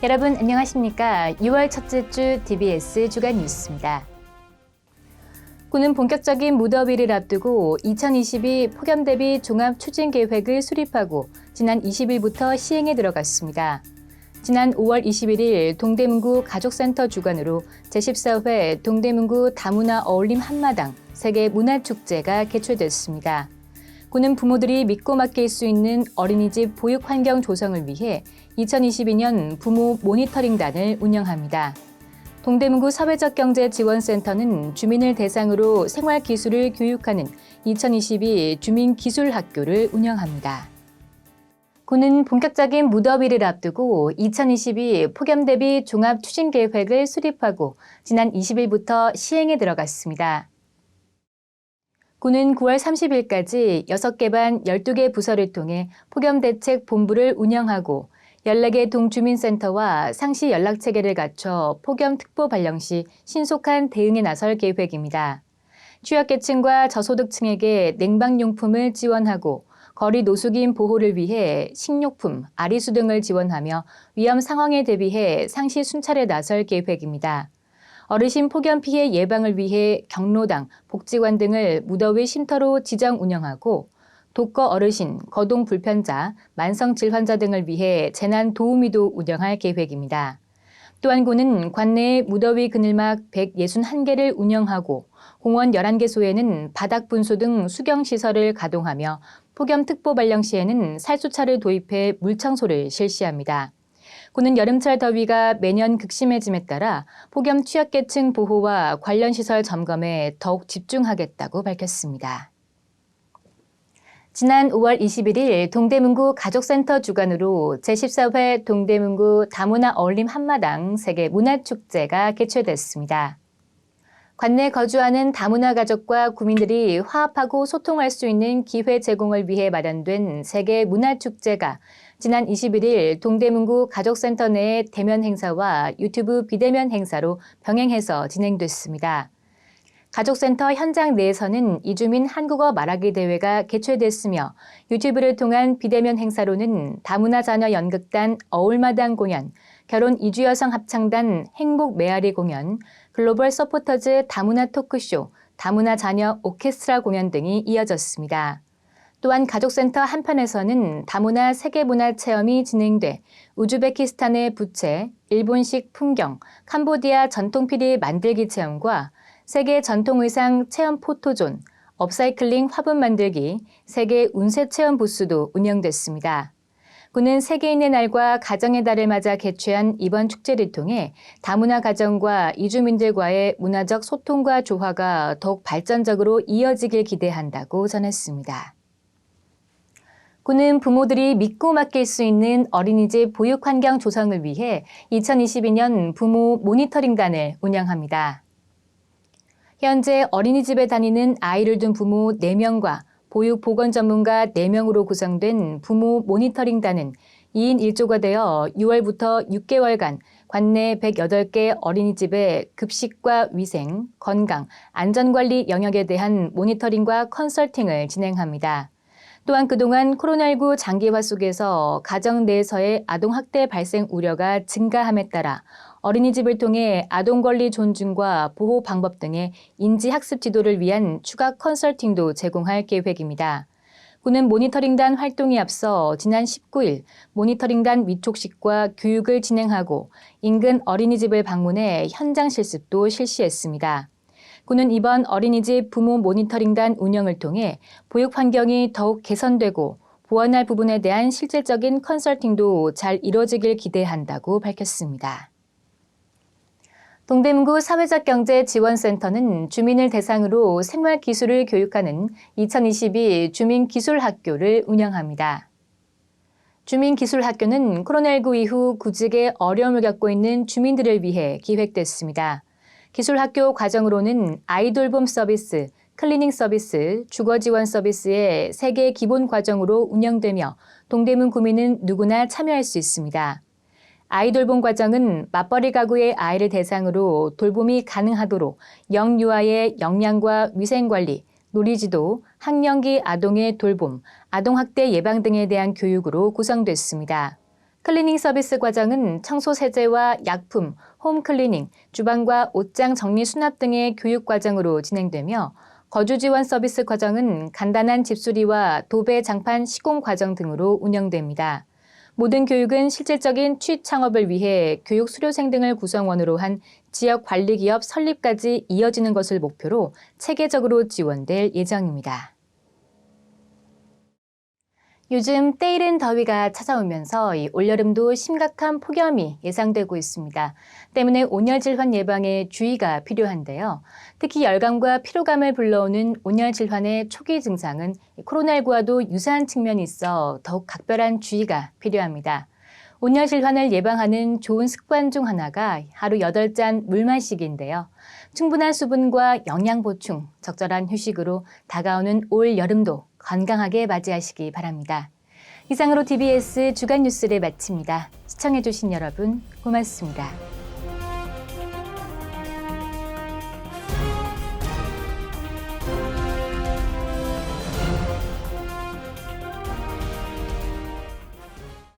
여러분 안녕하십니까? 6월 첫째 주 DBS 주간 뉴스입니다. 군은 본격적인 무더위를 앞두고 2022 폭염 대비 종합 추진 계획을 수립하고 지난 20일부터 시행에 들어갔습니다. 지난 5월 21일 동대문구 가족센터 주관으로 제14회 동대문구 다문화 어울림 한마당 세계 문화축제가 개최됐습니다. 군은 부모들이 믿고 맡길 수 있는 어린이집 보육 환경 조성을 위해 2022년 부모 모니터링단을 운영합니다. 동대문구 사회적 경제 지원센터는 주민을 대상으로 생활 기술을 교육하는 2022 주민 기술 학교를 운영합니다. 군은 본격적인 무더위를 앞두고 2022 폭염 대비 종합 추진 계획을 수립하고 지난 20일부터 시행에 들어갔습니다. 군은 9월 30일까지 6개 반 12개 부서를 통해 폭염대책 본부를 운영하고 14개 동주민센터와 상시 연락체계를 갖춰 폭염 특보 발령 시 신속한 대응에 나설 계획입니다. 취약계층과 저소득층에게 냉방용품을 지원하고 거리 노숙인 보호를 위해 식료품, 아리수 등을 지원하며 위험 상황에 대비해 상시 순찰에 나설 계획입니다. 어르신 폭염 피해 예방을 위해 경로당, 복지관 등을 무더위 쉼터로 지정 운영하고 독거 어르신, 거동 불편자, 만성 질환자 등을 위해 재난 도우미도 운영할 계획입니다. 또한 군은 관내에 무더위 그늘막 161개를 운영하고 공원 11개소에는 바닥 분수 등 수경 시설을 가동하며 폭염 특보 발령 시에는 살수차를 도입해 물청소를 실시합니다. 군은 여름철 더위가 매년 극심해짐에 따라 폭염 취약계층 보호와 관련 시설 점검에 더욱 집중하겠다고 밝혔습니다. 지난 5월 21일 동대문구 가족센터 주관으로 제14회 동대문구 다문화 어울림 한마당 세계 문화축제가 개최됐습니다. 관내 거주하는 다문화 가족과 구민들이 화합하고 소통할 수 있는 기회 제공을 위해 마련된 세계 문화축제가 지난 21일 동대문구 가족센터 내 대면 행사와 유튜브 비대면 행사로 병행해서 진행됐습니다. 가족센터 현장 내에서는 이주민 한국어 말하기 대회가 개최됐으며 유튜브를 통한 비대면 행사로는 다문화 자녀 연극단 어울마당 공연, 결혼 이주 여성 합창단 행복 메아리 공연, 글로벌 서포터즈 다문화 토크쇼, 다문화 자녀 오케스트라 공연 등이 이어졌습니다. 또한 가족센터 한편에서는 다문화 세계문화 체험이 진행돼 우즈베키스탄의 부채, 일본식 풍경, 캄보디아 전통피리 만들기 체험과 세계 전통의상 체험 포토존, 업사이클링 화분 만들기, 세계 운세 체험 부스도 운영됐습니다. 군은 세계인의 날과 가정의 달을 맞아 개최한 이번 축제를 통해 다문화 가정과 이주민들과의 문화적 소통과 조화가 더욱 발전적으로 이어지길 기대한다고 전했습니다. 군은 부모들이 믿고 맡길 수 있는 어린이집 보육 환경 조성을 위해 2022년 부모 모니터링단을 운영합니다. 현재 어린이집에 다니는 아이를 둔 부모 4명과 보육 보건 전문가 4명으로 구성된 부모 모니터링단은 2인 1조가 되어 6월부터 6개월간 관내 108개 어린이집의 급식과 위생, 건강, 안전관리 영역에 대한 모니터링과 컨설팅을 진행합니다. 또한 그동안 코로나19 장기화 속에서 가정 내에서의 아동학대 발생 우려가 증가함에 따라 어린이집을 통해 아동 권리 존중과 보호 방법 등의 인지 학습 지도를 위한 추가 컨설팅도 제공할 계획입니다. 군은 모니터링단 활동에 앞서 지난 19일 모니터링단 위촉식과 교육을 진행하고 인근 어린이집을 방문해 현장 실습도 실시했습니다. 군은 이번 어린이집 부모 모니터링단 운영을 통해 보육 환경이 더욱 개선되고 보완할 부분에 대한 실질적인 컨설팅도 잘 이뤄지길 기대한다고 밝혔습니다. 동대문구 사회적 경제 지원센터는 주민을 대상으로 생활 기술을 교육하는 2022 주민 기술 학교를 운영합니다. 주민 기술 학교는 코로나19 이후 구직에 어려움을 겪고 있는 주민들을 위해 기획됐습니다. 기술 학교 과정으로는 아이돌봄 서비스, 클리닝 서비스, 주거 지원 서비스의 세개 기본 과정으로 운영되며 동대문 구민은 누구나 참여할 수 있습니다. 아이돌봄 과정은 맞벌이 가구의 아이를 대상으로 돌봄이 가능하도록 영유아의 영양과 위생관리, 놀이지도, 학령기 아동의 돌봄, 아동학대 예방 등에 대한 교육으로 구성됐습니다. 클리닝 서비스 과정은 청소 세제와 약품, 홈 클리닝, 주방과 옷장 정리 수납 등의 교육 과정으로 진행되며 거주 지원 서비스 과정은 간단한 집수리와 도배 장판 시공 과정 등으로 운영됩니다. 모든 교육은 실질적인 취 창업을 위해 교육 수료생 등을 구성원으로 한 지역 관리 기업 설립까지 이어지는 것을 목표로 체계적으로 지원될 예정입니다. 요즘 때이른 더위가 찾아오면서 이 올여름도 심각한 폭염이 예상되고 있습니다. 때문에 온열 질환 예방에 주의가 필요한데요. 특히 열감과 피로감을 불러오는 온열 질환의 초기 증상은 코로나19와도 유사한 측면이 있어 더욱 각별한 주의가 필요합니다. 온열 질환을 예방하는 좋은 습관 중 하나가 하루 8잔 물 마시기인데요. 충분한 수분과 영양 보충, 적절한 휴식으로 다가오는 올 여름도 건강하게 맞이하시기 바랍니다. 이상으로 TBS 주간 뉴스를 마칩니다. 시청해주신 여러분 고맙습니다.